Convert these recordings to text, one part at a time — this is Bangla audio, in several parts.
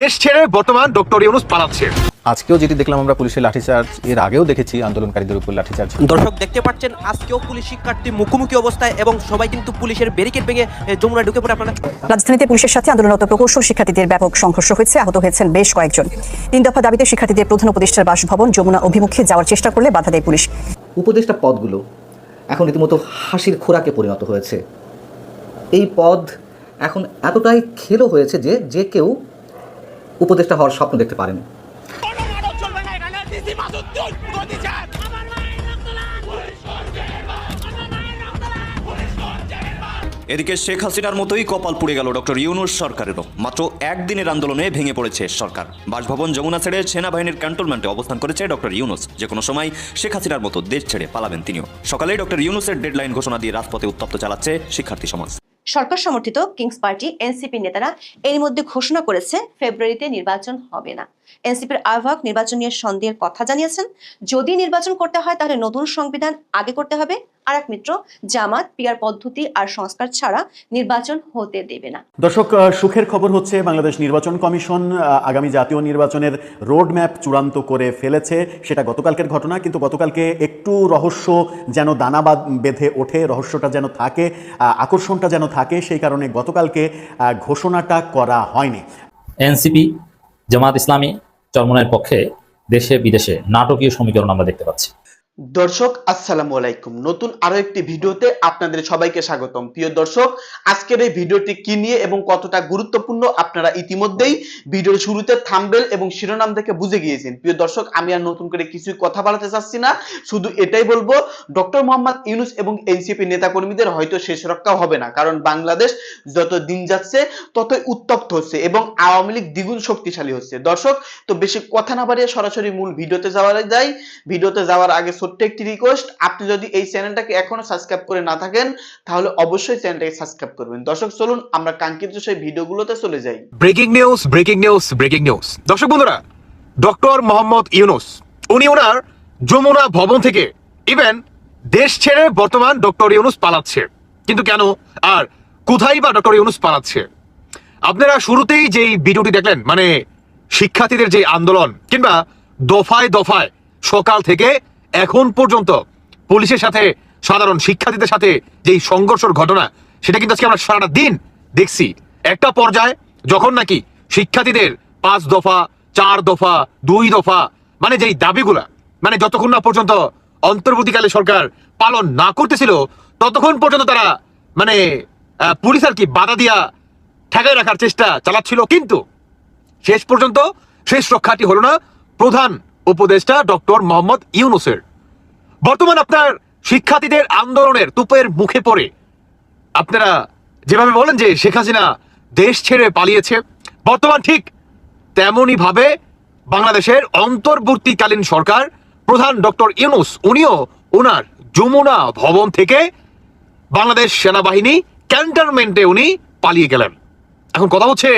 দেশ ছেড়ে বর্তমান ডক্টর ইউনুস পালাচ্ছে। আজকেও যেটি দেখলাম আমরা পুলিশের লাঠিচার্জ এর আগেও দেখেছি আন্দোলনকারীদের উপর লাঠিচার্জ দর্শক দেখতে পাচ্ছেন আজকেও পুলিশ শিক্ষার্থী মুখোমুখি অবস্থায় এবং সবাই কিন্তু পুলিশের ব্যারিকেড ভেঙে এ, যমুনায় ঢুকে পড়ে আপনারা রাজধানীতে পুলিশের সাথে আন্দোলনরত প্রকৌশল শিক্ষার্থীদের ব্যাপক সংঘর্ষ হয়েছে আহত হয়েছেন বেশ কয়েকজন। তিন দফা দাবিতে শিক্ষার্থীদের প্রধান উপদেষ্টার বাসভবন যমুনা অভিমুখে যাওয়ার চেষ্টা করলে বাধা দেয় পুলিশ। উপদেষ্টা পদগুলো এখন রীতিমতো হাসির খোরাকে পরিণত হয়েছে। এই পদ এখন এতটাই খেলো হয়েছে যে যে কেউ উপদেষ্টা হওয়ার স্বপ্ন দেখতে পারেন। এদিকে শেখ হাসিনার মতোই কপাল পুড়ে গেল ডক্টর ইউনুস সরকারেরও। মাত্র একদিনের আন্দোলনে ভেঙে পড়েছে সরকার। বাসভবন যমুনা ছেড়ে সেনাবাহিনীর ক্যান্টনমেন্টে অবস্থান করেছে ডক্টর ইউনুস। যে কোনো সময় শেখ হাসিনার মতো দেশ ছেড়ে পালাবেন তিনিও। সকালেই ডক্টর ইউনুসের ডেডলাইন ঘোষণা দিয়ে রাজপথে উত্তপ্ত চালাচ্ছে শিক্ষার্থী সমাজ। সরকার সমর্থিত কিংস পার্টি এনসিপি নেতারা এর মধ্যে ঘোষণা করেছে ফেব্রুয়ারিতে নির্বাচন হবে না। এনসিপির আহ্বায়ক নির্বাচন নিয়ে সন্দেহের কথা জানিয়েছেন। যদি নির্বাচন করতে হয় তাহলে নতুন সংবিধান আগে করতে হবে। আর এক মিত্র জামাত পিয়ার পদ্ধতি আর সংস্কার ছাড়া নির্বাচন হতে দেবে না। দর্শক সুখের খবর হচ্ছে বাংলাদেশ নির্বাচন কমিশন আগামী জাতীয় নির্বাচনের রোড ম্যাপ চূড়ান্ত করে ফেলেছে। সেটা গতকালকের ঘটনা কিন্তু গতকালকে একটু রহস্য যেন দানা বাঁধ- বেঁধে ওঠে রহস্যটা যেন থাকে আহ, আকর্ষণটা যেন থাকে সেই কারণে গতকালকে আহ, ঘোষণাটা করা হয়নি। এনসিপি জামাত ইসলামী চরমনের পক্ষে দেশে বিদেশে নাটকীয় সমীকরণ আমরা দেখতে পাচ্ছি। দর্শক, আসসালামু আলাইকুম। নতুন আরও একটি ভিডিওতে আপনাদের সবাইকে স্বাগতম। প্রিয় দর্শক, আজকের এই ভিডিওটি কি নিয়ে এবং কতটা গুরুত্বপূর্ণ আপনারা ইতিমধ্যেই ভিডিওর শুরুতে থাম্বেল এবং শিরোনাম দেখে বুঝে গিয়েছেন। প্রিয় দর্শক, আমি আর নতুন করে কিছুই কথা বলাতে চাচ্ছি না। শুধু এটাই বলব, ডক্টর মোহাম্মদ ইউনুস এবং এনসিপি নেতাকর্মীদের হয়তো শেষ রক্ষা হবে না, কারণ বাংলাদেশ যত দিন যাচ্ছে, ততই উত্তপ্ত হচ্ছে এবং আওয়ামী লীগ দ্বিগুণ শক্তিশালী হচ্ছে। দর্শক, তো বেশি কথা না বাড়িয়ে সরাসরি মূল ভিডিওতে যাওয়া যায়। ভিডিওতে যাওয়ার আগে ছোট্ট একটি রিকোয়েস্ট আপনি যদি এই চ্যানেলটাকে এখনও সাবস্ক্রাইব করে না থাকেন, তাহলে অবশ্যই চ্যানেলটাকে সাবস্ক্রাইব করবেন। দর্শক, চলুন আমরা কাঙ্ক্ষিত সেই ভিডিওগুলোতে চলে যাই। Breaking news breaking news breaking news দর্শক বন্ধুরা ডক্টর মোহাম্মদ ইউনুস উনি ওনার যমুনা ভবন থেকে ইভেন দেশ ছেড়ে বর্তমান ডক্টর ইউনুস পালাচ্ছে। কিন্তু কেন? আর কোথায় বা ডক্টর ইউনুস পালাচ্ছে? আপনারা শুরুতেই যেই ভিডিওটি দেখলেন মানে শিক্ষার্থীদের যে আন্দোলন, কিংবা দফায় দফায় সকাল থেকে এখন পর্যন্ত পুলিশের সাথে, সাধারণ শিক্ষার্থীদের সাথে যেই সংঘর্ষের ঘটনা, সেটা কিন্তু আজকে আমরা সারাটা দিন দেখছি। একটা পর্যায়ে যখন নাকি শিক্ষার্থীদের পাঁচ দফা, চার দফা, দুই দফা মানে যেই দাবিগুলা মানে যতক্ষণ না পর্যন্ত অন্তর্বর্তীকালে সরকার পালন না করতেছিল, ততক্ষণ পর্যন্ত তারা মানে পুলিশ আর কি বাধা দিয়া ঠেকায় রাখার চেষ্টা চালাচ্ছিল। কিন্তু শেষ পর্যন্ত শেষ রক্ষাটি হলো না প্রধান উপদেষ্টা ডক্টর মোহাম্মদ ইউনুসের। বর্তমান আপনার শিক্ষার্থীদের আন্দোলনের তুপের মুখে পড়ে। আপনারা যেভাবে বলেন যে শেখ হাসিনা দেশ ছেড়ে পালিয়েছে, বর্তমান ঠিক তেমনই ভাবে বাংলাদেশের অন্তর্বর্তীকালীন সরকার প্রধান ডক্টর ইউনুস, উনিও ওনার যমুনা ভবন থেকে বাংলাদেশ সেনাবাহিনী ক্যান্টনমেন্টে উনি পালিয়ে গেলেন। এখন কথা হচ্ছে,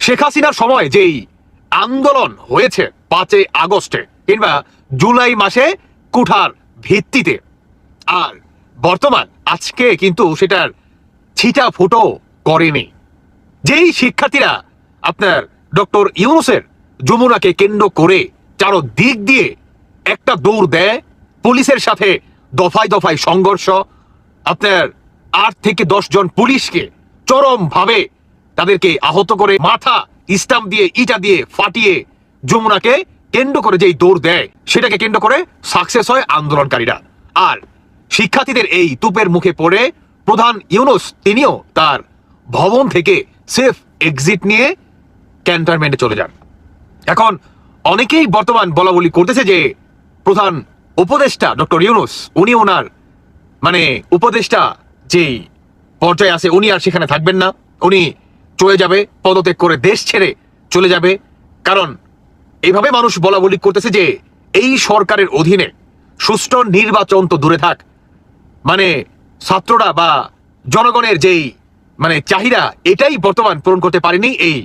শেখ হাসিনার সময় যেই আন্দোলন হয়েছে পাঁচই আগস্টে কিংবা জুলাই মাসে কুঠার ভিত্তিতে। আর বর্তমান আজকে কিন্তু সেটার ছিটা ফুটো করেনি। যেই শিক্ষার্থীরা আপনার ডক্টর ইউনুসের যমুনাকে কেন্দ্র করে চারো দিক দিয়ে একটা দৌড় দেয়, পুলিশের সাথে দফায় দফায় সংঘর্ষ, আপনার আট থেকে দশ জন পুলিশকে চরমভাবে তাদেরকে আহত করে মাথা ইস্টাম দিয়ে ইটা দিয়ে ফাটিয়ে যমুনাকে কেন্দ্র করে যেই দৌড় দেয়, সেটাকে কেন্দ্র করে সাকসেস হয় আন্দোলনকারীরা। আর শিক্ষার্থীদের এই তুপের মুখে পড়ে প্রধান ইউনুস, তিনিও তার ভবন থেকে সেফ এক্সিট নিয়ে ক্যান্টনমেন্টে চলে যান। এখন অনেকেই বর্তমান বলা বলি করতেছে যে প্রধান উপদেষ্টা ডক্টর ইউনুস, উনি ওনার মানে উপদেষ্টা যেই পর্যায়ে আছে, উনি আর সেখানে থাকবেন না। উনি চলে যাবে, পদত্যাগ করে দেশ ছেড়ে চলে যাবে। কারণ এইভাবে মানুষ বলা বলি করতেছে যে এই সরকারের অধীনে সুষ্ঠু নির্বাচন তো দূরে থাক। মানে ছাত্ররা বা জনগণের যেই মানে চাহিদা, এটাই বর্তমান পূরণ করতে পারেনি এই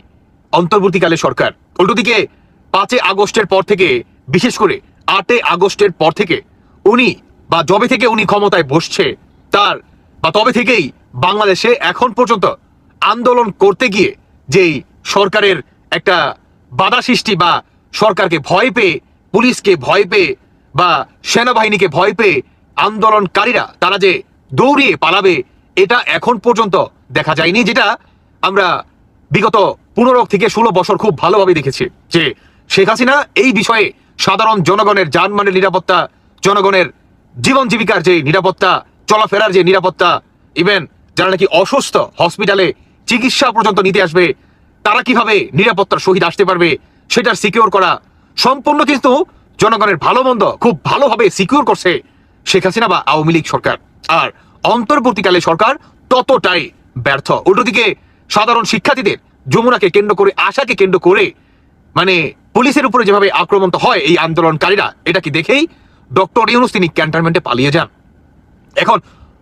অন্তর্বর্তীকালে সরকার। উল্টো দিকে পাঁচই আগস্টের পর থেকে, বিশেষ করে আটই আগস্টের পর থেকে উনি বা জবে থেকে উনি ক্ষমতায় বসছে, তার বা তবে থেকেই বাংলাদেশে এখন পর্যন্ত আন্দোলন করতে গিয়ে যেই সরকারের একটা বাধা সৃষ্টি বা সরকারকে ভয় পেয়ে, পুলিশকে ভয় পেয়ে বা সেনাবাহিনীকে ভয় পেয়ে আন্দোলনকারীরা তারা যে দৌড়িয়ে পালাবে, এটা এখন পর্যন্ত দেখা যায়নি, যেটা আমরা বিগত পনেরো থেকে ষোলো বছর খুব ভালোভাবে দেখেছি যে শেখ হাসিনা এই বিষয়ে সাধারণ জনগণের যানমানের নিরাপত্তা, জনগণের জীবন জীবিকার যে নিরাপত্তা, চলাফেরার যে নিরাপত্তা ইভেন যারা নাকি অসুস্থ হসপিটালে চিকিৎসা পর্যন্ত নিতে আসবে, তারা কীভাবে নিরাপত্তার সহিত আসতে পারবে সেটার সিকিউর করা সম্পূর্ণ কিন্তু জনগণের ভালো মন্দ খুব ভালোভাবে সিকিউর করছে শেখ হাসিনা বা আওয়ামী লীগ সরকার। আর অন্তর্বর্তীকালে সরকার ততটাই ব্যর্থ। উল্টোদিকে সাধারণ শিক্ষার্থীদের যমুনাকে কেন্দ্র করে, আশাকে কেন্দ্র করে মানে পুলিশের উপরে যেভাবে আক্রমণ হয় এই আন্দোলনকারীরা, এটা কি দেখেই ডক্টর ইউনুস তিনি ক্যান্টনমেন্টে পালিয়ে যান। এখন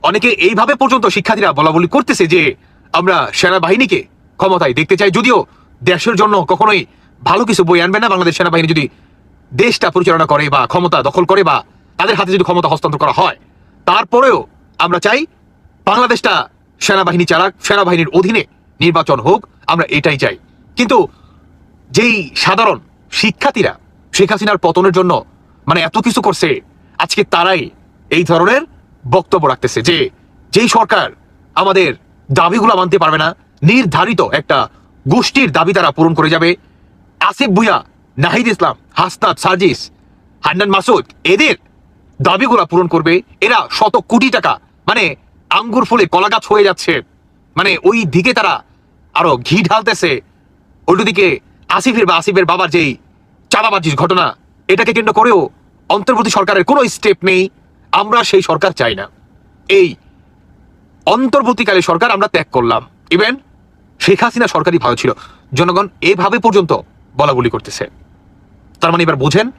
অনেকে এইভাবে পর্যন্ত শিক্ষার্থীরা বলা বলি করতেছে যে আমরা সেনাবাহিনীকে ক্ষমতায় দেখতে চাই, যদিও দেশের জন্য কখনোই ভালো কিছু বই আনবে না বাংলাদেশ সেনাবাহিনী যদি দেশটা পরিচালনা করে বা ক্ষমতা দখল করে বা তাদের হাতে যদি ক্ষমতা হস্তান্তর করা হয়, তারপরেও আমরা চাই বাংলাদেশটা সেনাবাহিনী চালাক, সেনাবাহিনীর অধীনে নির্বাচন হোক, আমরা এটাই চাই। কিন্তু যেই সাধারণ শিক্ষার্থীরা শেখ হাসিনার পতনের জন্য মানে এত কিছু করছে, আজকে তারাই এই ধরনের বক্তব্য রাখতেছে যে যেই সরকার আমাদের দাবিগুলো মানতে পারবে না, নির্ধারিত একটা গোষ্ঠীর দাবি তারা পূরণ করে যাবে আসিফ ভুইয়া, নাহিদ ইসলাম, হাসনাত সার্জিস হান্নান মাসুদ, এদের দাবিগুলা পূরণ করবে। এরা শত কোটি টাকা মানে আঙ্গুর ফুলে কলা গাছ হয়ে যাচ্ছে। মানে ওই দিকে তারা আরও ঘি ঢালতেছে। উল্টোদিকে আসিফের বা আসিফের বাবার যেই চাঁদাবাজির ঘটনা, এটাকে কেন্দ্র করেও অন্তর্বর্তী সরকারের কোনো স্টেপ নেই। আমরা সেই সরকার চাই না। এই অন্তর্বর্তীকালে সরকার আমরা ত্যাগ করলাম। ইভেন শেখ হাসিনা সরকারই ভালো ছিল। জনগণ এভাবে পর্যন্ত বলা বলি করতেছে। তার মানে এবার বুঝেন,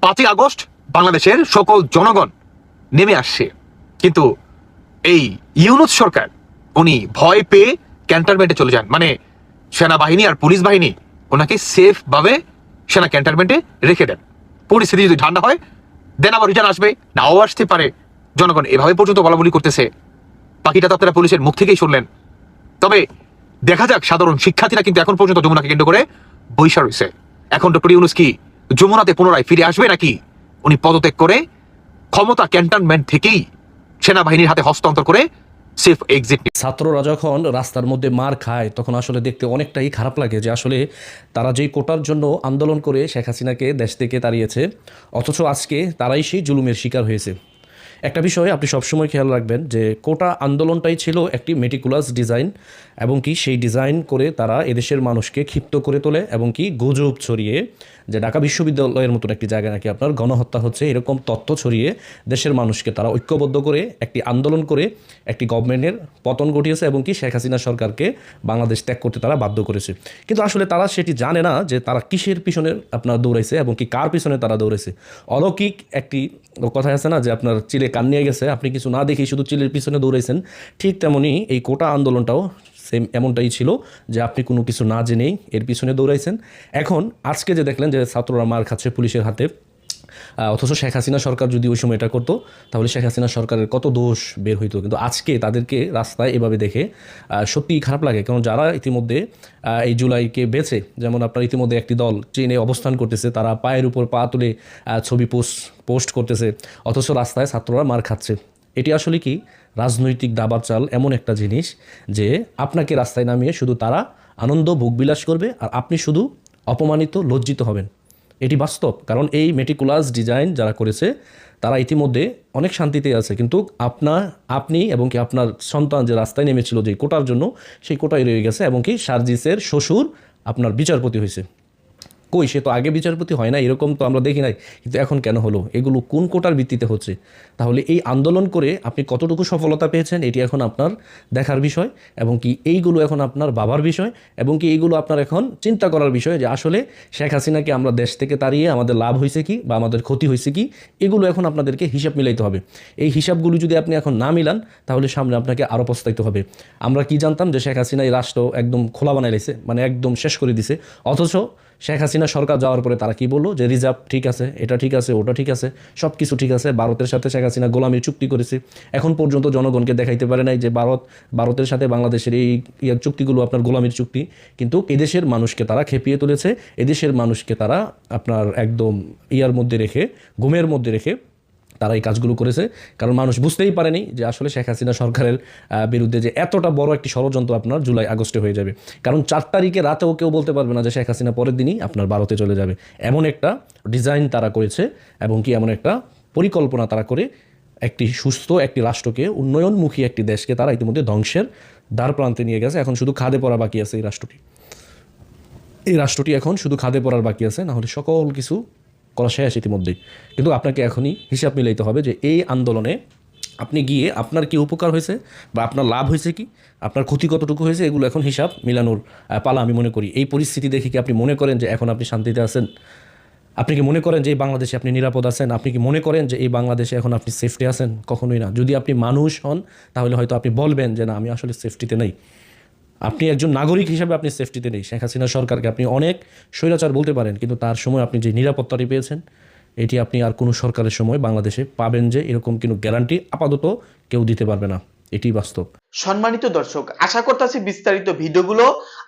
পাঁচই আগস্ট বাংলাদেশের সকল জনগণ নেমে আসছে। কিন্তু এই ইউনুস সরকার, উনি ভয় পেয়ে ক্যান্টনমেন্টে চলে যান। মানে সেনাবাহিনী আর পুলিশ বাহিনী, ওনাকে সেফভাবে সেনা ক্যান্টনমেন্টে রেখে দেন। পরিস্থিতি যদি ঠান্ডা হয় দেন আবার রিটার্ন আসবে। নাও আসতে পারে। জনগণ এভাবে পর্যন্ত বলা বলি করতেছে। বাকিটা তো আপনারা পুলিশের মুখ থেকেই শুনলেন। তবে দেখা যাক, সাধারণ শিক্ষার্থীরা কিন্তু এখন পর্যন্ত যমুনাকে কেন্দ্র করে বৈশা রয়েছে। এখন ডক্টর ইউনুস কি যমুনাতে পুনরায় ফিরে আসবে নাকি? উনি পদত্যাগ করে ক্ষমতা ক্যান্টনমেন্ট থেকেই সেনাবাহিনীর হাতে হস্তান্তর করে সেফ এক্সিট ছাত্ররা যখন রাস্তার মধ্যে মার খায়, তখন আসলে দেখতে অনেকটাই খারাপ লাগে যে আসলে তারা যেই কোটার জন্য আন্দোলন করে শেখ হাসিনাকে দেশ থেকে তাড়িয়েছে, অথচ আজকে তারাই সেই জুলুমের শিকার হয়েছে। একটা বিষয় আপনি সবসময় খেয়াল রাখবেন যে কোটা আন্দোলনটাই ছিল একটি মেটিকুলাস ডিজাইন এবং কি সেই ডিজাইন করে তারা এদেশের মানুষকে ক্ষিপ্ত করে তোলে এবং কি গুজব ছড়িয়ে, যে ঢাকা বিশ্ববিদ্যালয়ের মতন একটি জায়গায় নাকি আপনার গণহত্যা হচ্ছে, এরকম তথ্য ছড়িয়ে দেশের মানুষকে তারা ঐক্যবদ্ধ করে একটি আন্দোলন করে একটি গভর্নমেন্টের পতন ঘটিয়েছে এবং কি শেখ হাসিনা সরকারকে বাংলাদেশ ত্যাগ করতে তারা বাধ্য করেছে। কিন্তু আসলে তারা সেটি জানে না যে তারা কিসের পিছনে আপনার দৌড়াইছে এবং কি কার পিছনে তারা দৌড়াইছে। অলৌকিক একটি কথা আছে না যে আপনার চিলে কান নিয়ে গেছে, আপনি কিছু না দেখেই শুধু চিলের পিছনে দৌড়াইছেন। ঠিক তেমনই এই কোটা আন্দোলনটাও সেম এমনটাই ছিল যে আপনি কোনো কিছু না জেনেই এর পিছনে দৌড়াইছেন। এখন আজকে যে দেখলেন যে ছাত্ররা মার খাচ্ছে পুলিশের হাতে অথচ শেখ হাসিনা সরকার যদি ওই সময় এটা করতো, তাহলে শেখ হাসিনা সরকারের কত দোষ বের হইতো। কিন্তু আজকে তাদেরকে রাস্তায় এভাবে দেখে সত্যিই খারাপ লাগে। কারণ যারা ইতিমধ্যে এই জুলাইকে বেছে, যেমন আপনার ইতিমধ্যে একটি দল চীনে অবস্থান করতেছে, তারা পায়ের উপর পা তুলে ছবি পোস্ট পোস্ট করতেছে, অথচ রাস্তায় ছাত্ররা মার খাচ্ছে। এটি আসলে কি? রাজনৈতিক দাবার চাল এমন একটা জিনিস যে আপনাকে রাস্তায় নামিয়ে শুধু তারা আনন্দ, ভোগবিলাস করবে, আর আপনি শুধু অপমানিত, লজ্জিত হবেন। এটি বাস্তব, কারণ এই মেটিকুলাস ডিজাইন যারা করেছে, তারা ইতিমধ্যে অনেক শান্তিতে আছে। কিন্তু আপনা, আপনি এবং কি আপনার সন্তান যে রাস্তায় নেমেছিল যে কোটার জন্য, সেই কোটায় রয়ে গেছে এবং কি সার্জিসের শ্বশুর আপনার বিচারপতি হয়েছে। কই? সে তো আগে বিচারপতি হয় না এরকম তো আমরা দেখি নাই। কিন্তু এখন কেন হলো? এগুলো কোন কোটার ভিত্তিতে হচ্ছে? তাহলে এই আন্দোলন করে আপনি কতটুকু সফলতা পেয়েছেন, এটি এখন আপনার দেখার বিষয় এবং কি এইগুলো এখন আপনার বাবার বিষয় এবং কি এইগুলো আপনার এখন চিন্তা করার বিষয় যে আসলে শেখ হাসিনাকে আমরা দেশ থেকে তাড়িয়ে আমাদের লাভ হয়েছে কি বা আমাদের ক্ষতি হয়েছে কি, এগুলো এখন আপনাদেরকে হিসাব মিলাইতে হবে। এই হিসাবগুলো যদি আপনি এখন না মিলান, তাহলে সামনে আপনাকে আরও পস্তাইতে হবে। আমরা কি জানতাম যে শেখ হাসিনা এই রাষ্ট্র একদম খোলা বানাই লাইছে মানে একদম শেষ করে দিছে, অথচ শেখ হাসিনা সরকার যাওয়ার পরে তারা কি বলল? যে রিজার্ভ ঠিক আছে, এটা ঠিক আছে, ওটা ঠিক আছে সব কিছু ঠিক আছে, ভারতের সাথে শেখ হাসিনা গোলামি চুক্তি করেছে। এখন পর্যন্ত জনগণকে দেখাইতে পারে নাই যে ভারত, ভারতের সাথে বাংলাদেশের এই ইয়ার চুক্তিগুলো আপনার গোলামির চুক্তি। কিন্তু এদেশের মানুষকে তারা খেপিয়ে তুলেছে, এদেশের মানুষকে তারা আপনার একদম ইয়ার মধ্যে রেখে, ঘুমের মধ্যে রেখে তারা এই কাজগুলো করেছে। কারণ মানুষ বুঝতেই পারেনি যে আসলে শেখ হাসিনা সরকারের বিরুদ্ধে যে এতটা বড় একটি ষড়যন্ত্র আপনার জুলাই, আগস্টে হয়ে যাবে। কারণ চার তারিখে রাতেও কেউ বলতে পারবে না যে শেখ হাসিনা পরের দিনই আপনার ভারতে চলে যাবে। এমন একটা ডিজাইন তারা করেছে এবং কি এমন একটা পরিকল্পনা তারা করে একটি সুস্থ একটি রাষ্ট্রকে, উন্নয়নমুখী একটি দেশকে তারা ইতিমধ্যে ধ্বংসের দ্বার প্রান্তে নিয়ে গেছে। এখন শুধু খাদে পড়া বাকি আছে এই রাষ্ট্রটি। এই রাষ্ট্রটি এখন শুধু খাদে পড়ার বাকি আছে। না হলে সকল কিছু করা শেষ ইতিমধ্যেই। কিন্তু আপনাকে এখনই হিসাব মিলাইতে হবে যে এই আন্দোলনে আপনি গিয়ে আপনার কি উপকার হয়েছে বা আপনার লাভ হয়েছে কি, আপনার ক্ষতি কতটুকু হয়েছে, এগুলো এখন হিসাব মিলানোর পালা আমি মনে করি। এই পরিস্থিতি দেখে কি আপনি মনে করেন যে এখন আপনি শান্তিতে আছেন? আপনি কি মনে করেন যে এই বাংলাদেশে আপনি নিরাপদ আছেন? আপনি কি মনে করেন যে এই বাংলাদেশে এখন আপনি সেফটি আছেন? কখনোই না। যদি আপনি মানুষ হন, তাহলে হয়তো আপনি বলবেন যে না, আমি আসলে সেফটিতে নেই। আপনি একজন নাগরিক হিসেবে আপনি সেফটিতে নেই। শেখ হাসিনা সরকারকে আপনি অনেক স্বৈরাচার বলতে পারেন, কিন্তু তার সময় আপনি যে নিরাপত্তাটি পেয়েছেন, এটি আপনি আর কোনো সরকারের সময় বাংলাদেশে পাবেন যে এরকম কোনো গ্যারান্টি আপাতত কেউ দিতে পারবে না। এটি বাস্তব। সম্মানিত দর্শক, আশা করতেছি বিস্তারিত ভিডিওগুলো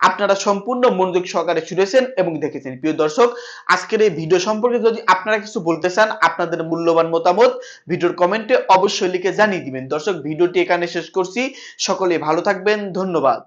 আপনারা সম্পূর্ণ মনোযোগ সহকারে শুনেছেন এবং দেখেছেন। প্রিয় দর্শক, আজকের এই ভিডিও সম্পর্কে যদি আপনারা কিছু বলতে চান, আপনাদের মূল্যবান মতামত ভিডিওর কমেন্টে অবশ্যই লিখে জানিয়ে দিবেন। দর্শক, ভিডিওটি এখানে শেষ করছি। সকলে ভালো থাকবেন, ধন্যবাদ।